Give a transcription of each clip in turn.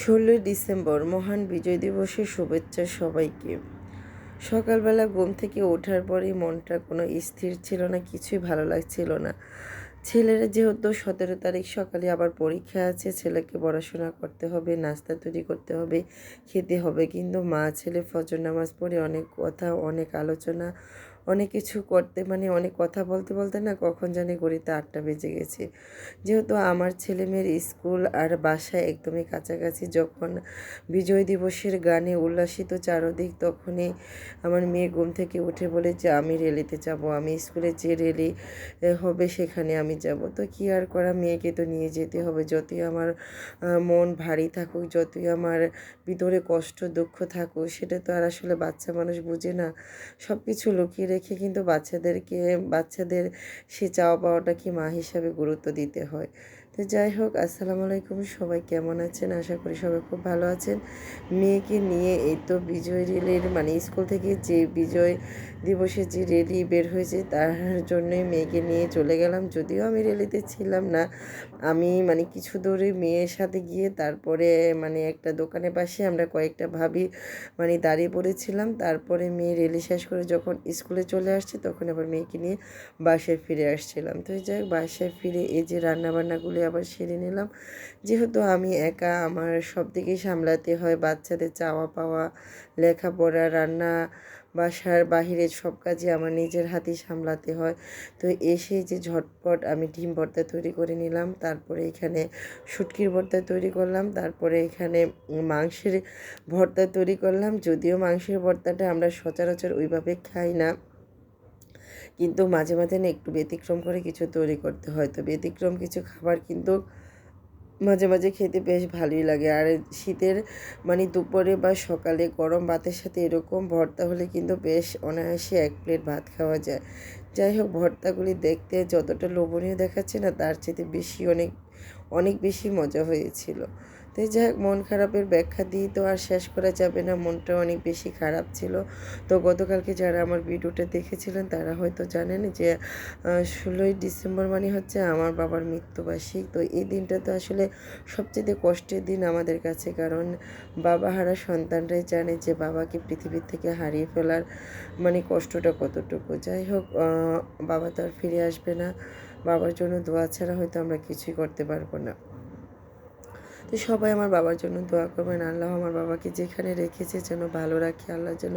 ষোলোই ডিসেম্বর মহান বিজয় দিবসের শুভেচ্ছা সবাইকে। সকালবেলা ঘুম থেকে ওঠার পরে মনটা কোনো স্থির ছিল না, কিছুই ভালো লাগছিল না। ছেলেরা যেহেতু সতেরো তারিখ সকালে আবার পরীক্ষা আছে, ছেলেকে পড়াশোনা করতে হবে, নাস্তা তৈরি করতে হবে, খেতে হবে। কিন্তু মা, ছেলে ফজর নামাজ পড়ে অনেক কথা, অনেক আলোচনা অনেক কিছু করতে মানে অনেক কথা বলতে বলতে না কখন জানি ঘড়িতে আটটা বেজে গেছে। যেহেতু আমার ছেলে মেয়ের স্কুল আর বাসা একদমই কাছাকাছি, যখন বিজয় দিবসের গানে উল্লাসিত চারদিক, তখনই আমার মেয়ে ঘুম থেকে উঠে বলে যে আমি রেলিতে যাব, আমি স্কুলে যে রেলি হবে সেখানে আমি যাব। তো কী আর করা, মেয়েকে তো নিয়ে যেতে হবে। যতই আমার মন ভারী থাকুক, যতই আমার ভিতরে কষ্ট, দুঃখ থাকুক, সেটা তো আর আসলে বাচ্চা মানুষ বুঝে না। সব কিছু লুকিয়ে রেখে কিন্তু বাচ্চাদেরকে বাচ্চাদের সে চাওয়া পাওয়াটা কি মা হিসাবে গুরুত্ব দিতে হয়? তো যাই হোক, আসসালামু আলাইকুম। সবাই কেমন আছেন? আশা করি সবাই খুব ভালো আছেন। মেয়েকে নিয়ে এই তো বিজয় রেলের মানে স্কুল থেকে যে বিজয় দিবসে যে রেলি বের হয়েছে, তার জন্যই মেয়েকে নিয়ে চলে গেলাম। যদিও আমি রেলিতে ছিলাম না, আমি মানে কিছু দূরে মেয়ের সাথে গিয়ে তারপরে মানে একটা দোকানে পাশে আমরা কয়েকটা ভাবি মানে দাঁড়িয়ে পড়েছিলাম। তারপরে মেয়ে রেলি শেষ করে যখন স্কুলে চলে আসছে, তখন আবার মেয়েকে নিয়ে বাসায় ফিরে আসছিলাম। তো যাই বাসায় ফিরে এই যে রান্নাবান্নাগুলি আবার সেরে নিলাম। যেহেতু আমি একা, আমার সব দিকেই সামলাতে হয় বাচ্চাদের চাওয়া পাওয়া, লেখাপড়া, রান্না বাসার বাহিরের সব কাজই আমার নিজের হাতেই সামলাতে হয়। তো এসে যে ঝটপট আমি ডিম ভর্তা তৈরি করে নিলাম, তারপরে এখানে শুটকির ভর্তা তৈরি করলাম, তারপরে এখানে মাংসের ভর্তা তৈরি করলাম। যদিও মাংসের ভর্তাটা আমরা সচরাচর ওইভাবে খাই না। কিন্তু মাঝে মাঝে না একটু ব্যতিক্রম করে কিছু তৈরি করতে হয়। তো ব্যতিক্রম কিছু খাবার কিন্তু মাঝে মাঝে খেতে বেশ ভালোই লাগে। আর শীতের মানে দুপুরে বা সকালে গরম ভাতের সাথে এরকম ভর্তা হলে কিন্তু বেশ অনায়াসে এক প্লেট ভাত খাওয়া যায়। যাই হোক, ভর্তাগুলি দেখতে যতটা লোভনীয় দেখাচ্ছে না, তার চেয়ে বেশি অনেক অনেক বেশি মজা হয়েছিল। তো যাই হোক, মন খারাপের ব্যাখ্যা দিয়ে তো আর শেষ করা যাবে না। মনটা অনেক বেশি খারাপ ছিল। তো গতকালকে যারা আমার ভিডিওটা দেখেছিলেন, তারা হয়তো জানেন যে ষোলোই ডিসেম্বর মানে হচ্ছে আমার বাবার মৃত্যুবার্ষিক। তো এই দিনটা তো আসলে সবচেয়ে কষ্টের দিন আমাদের কাছে। কারণ বাবা হারা সন্তানরাই জানে যে, বাবাকে পৃথিবীর থেকে হারিয়ে ফেলার মানে কষ্টটা কতটুকু। যাই হোক বাবা তো আর ফিরে আসবে না। বাবার জন্য দোয়া ছাড়া হয়তো আমরা কিছুই করতে পারব না। তো সবাই আমার বাবার জন্য দোয়া করবেন। আল্লাহ আমার বাবাকে যেখানে রেখেছে যেন ভালো রাখে, আল্লাহ যেন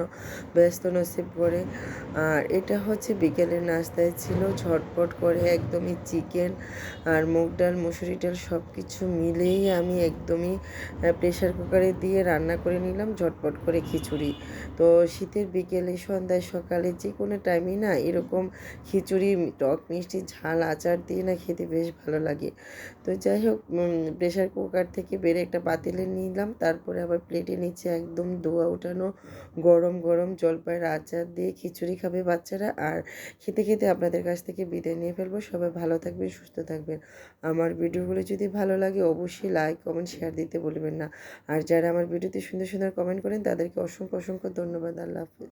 ব্যস্ত নসিব করে। আর এটা হচ্ছে বিকেলের নাস্তায় ছিল ঝটপট করে একদমই চিকেন আর মুগ ডাল, মুসুরি ডাল সব কিছু মিলেই আমি একদমই প্রেশার কুকারে দিয়ে রান্না করে নিলাম ঝটপট করে খিচুড়ি। তো শীতের বিকেলে, সন্ধ্যায়, সকালে যে কোনো টাইমেই না এরকম খিচুড়ি, টক, মিষ্টি, ঝাল, আচার দিয়ে না খেতে বেশ ভালো লাগে। তো যাই হোক প্রেশার কুকার থেকে বেড়ে একটা পাতিলে নিলাম। তারপরে আবার প্লেটে নিচে একদম দোয়া উঠানো গরম গরম জলপাইয়ের আচার দিয়ে খিচুড়ি খাবে বাচ্চারা। আর খেতে খেতে আপনাদের কাছ থেকে বিদায় নিয়ে ফেলব। সবাই ভালো থাকবেন, সুস্থ থাকবেন। আমার ভিডিওগুলো যদি ভালো লাগে অবশ্যই লাইক কমেন্ট শেয়ার দিতে বলবেন না। আর যারা আমার ভিডিওতে সুন্দর সুন্দর কমেন্ট করেন, তাদেরকে অসংখ্য অসংখ্য ধন্যবাদ। আল্লাহ হাফিজ।